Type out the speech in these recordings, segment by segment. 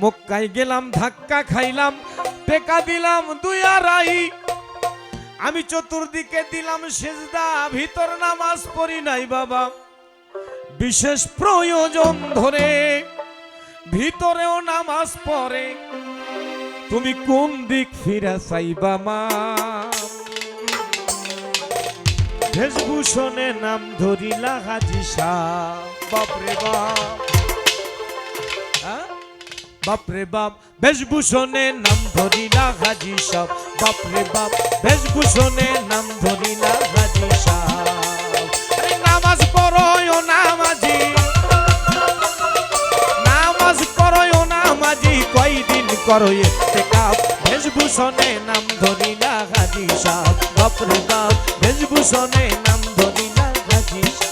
মক্কায় গেলাম, ধাক্কা খাইলাম, টেকা দিলাম দুই আড়াই। আমি চতুর্দিকে দিলাম সেজদা, ভিতর নামাজ পড়ি নাই বাবা। বিশেষ প্রয়োজন ধরে ভিতরেও নামাজ পড়ে। তুমি কোন দিক ফিরা চাইবা মা? ভেষভূষণে নাম ধরিলা হাজি শাহ বাপরে বাপ? বাপরে বাপ, বেশভূষণে নাম ধরিলা হাজি সব বাপরে বাপ, বেশভূষণে নাম ধরিলা হাজি সাহ। নামাজ পড়য় নামাজি পড়য় নামাজি কয়দিন করো ইত্তেকাপ বেশভূষণে নাম ধরিলা হাজি সাহ। বাপরে বাপ, বেশভূষণে নাম ধরিলা হাজি সাহ।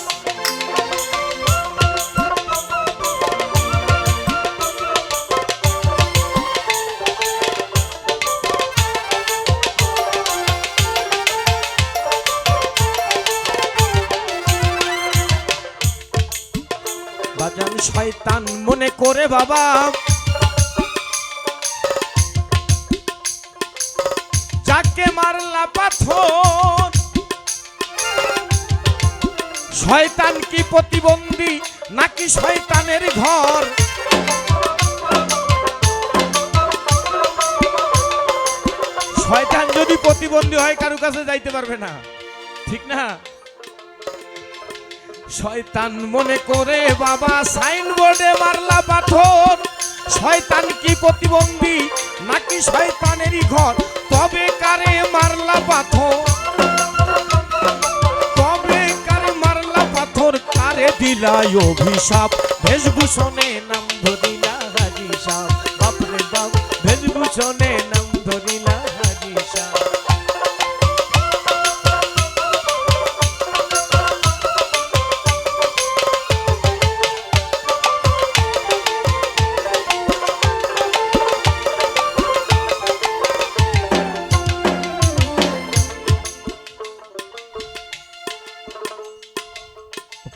শয়তান মনে করে বাবা। যাকে মারলা পাথর, শয়তান কি প্রতিবন্ধী নাকি শয়তানের ঘর? শয়তান যদি প্রতিবন্ধী হয়, কারও কাছে যাইতে পারবে না। ঠিক না? শয়তান মনে করে, বাবা, সাইনবোর্ডে মারলা পাথর। শয়তান কি প্রতিবন্ধী? নাকি শয়তানেরই ঘর? তবে কারে মারলা পাথর? তবে কারে মারলা পাথর? কারে দিলাই অভিশাপ? বেশভূষণে নাম ধরিলা হাজি সাহ বাপরে বাপ বেশভূষণে নাম ধরিলা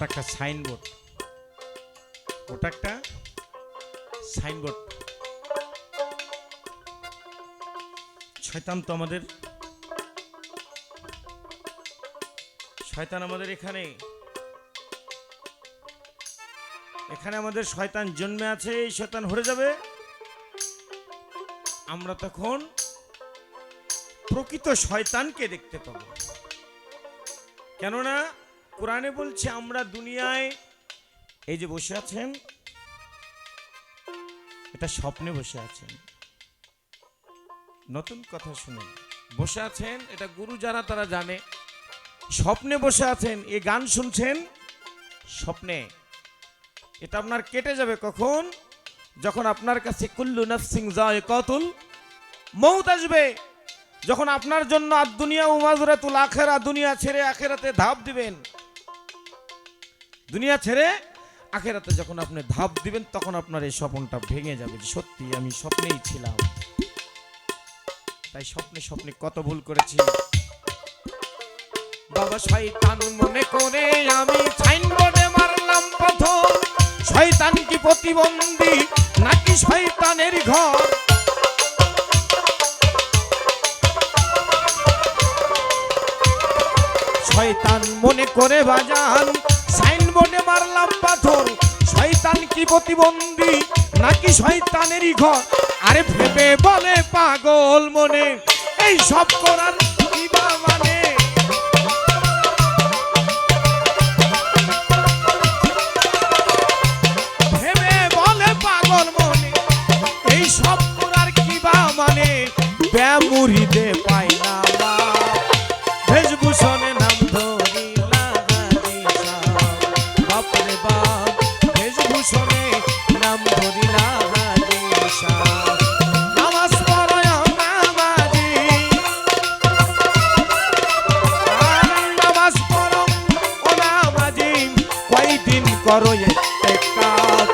ওটা একটা সাইনবোর্ড। ওটা একটা সাইনবোর্ড। শয়তান তো আমাদের শয়তান আমাদের এখানে। এখানে আমাদের শয়তান জন্মে আছে, এই শয়তান হরে যাবে। আমরা তখন প্রকৃত শয়তানকে দেখতে পাবো। কেননা কোরআনে বলছে, আমরা দুনিয়ায় এই যে বসে আছেন, এটা স্বপ্নে বসে আছেন। নতুন কথা শুনুন বসে আছেন, এটা গুরু যারা, তারা জানে। স্বপ্নে বসে আছেন এই গান শুনছেন, স্বপ্নে। এটা আপনার কেটে যাবে কখন? যখন আপনার কাছে কুল্লু নাফসিং যায় কতুল, মৌত আসবে। যখন আপনার জন্য আর দুনিয়া উমাজরাতুল আখেরা দুনিয়া ছেড়ে আখেরাতে ধাপ দিবেন। দুনিয়া ছেড়ে আখেরাতে যখন আপনি ধাপ দিবেন, তখন আপনার এই স্বপ্নটা ভেঙে যাবে সত্যি আমি স্বপ্নেই ছিলাম। তাই স্বপ্নে স্বপ্নে কত ভুল করেছি। বাবা শয়তান মনে করে আমি সাইনবোর্ডে মারলাম প্রথম। শয়তান কি প্রতিবন্ধী নাকি শয়তানের ঘর? শয়তান মনে করে বাজান সাইনবোর্ডে মারলাম পাথর। শয়তান কি প্রতিবন্ধী? নাকি শয়তানেরই ঘর? আরে ভেবে বলে পাগল মনে। এই সব করার করো এই কাজ